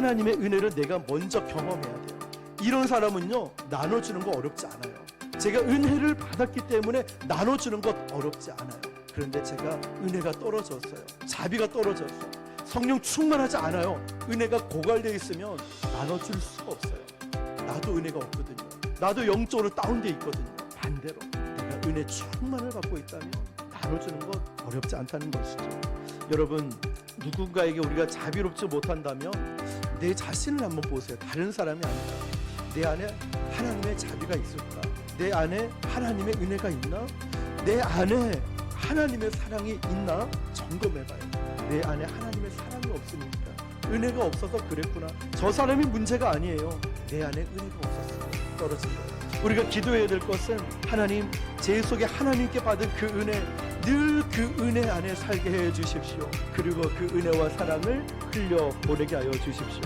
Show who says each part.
Speaker 1: 하나님의 은혜를 내가 먼저 경험해야 돼요. 이런 사람은요 나눠주는 거 어렵지 않아요. 제가 은혜를 받았기 때문에 나눠주는 것 어렵지 않아요. 그런데 제가 은혜가 떨어졌어요. 자비가 떨어졌어요. 성령 충만하지 않아요. 은혜가 고갈되어 있으면 나눠줄 수가 없어요. 나도 은혜가 없거든요. 나도 영적으로 다운돼 있거든요. 반대로 내가 은혜 충만을 갖고 있다면 나눠주는 것 어렵지 않다는 것이죠. 여러분 누군가에게 우리가 자비롭지 못한다면 내 자신을 한번 보세요. 다른 사람이 아니라 내 안에 하나님의 자비가 있을까? 내 안에 하나님의 은혜가 있나? 내 안에 하나님의 사랑이 있나? 점검해봐요. 내 안에 하나님의 사랑이 없으니까 은혜가 없어서 그랬구나. 저 사람이 문제가 아니에요. 내 안에 은혜가 없었어요. 떨어진 거예요. 우리가 기도해야 될 것은 하나님 제 속에 하나님께 받은 그 은혜 늘 그 은혜 안에 살게 해 주십시오. 그리고 그 은혜와 사랑을 흘려 보내게 하여 주십시오.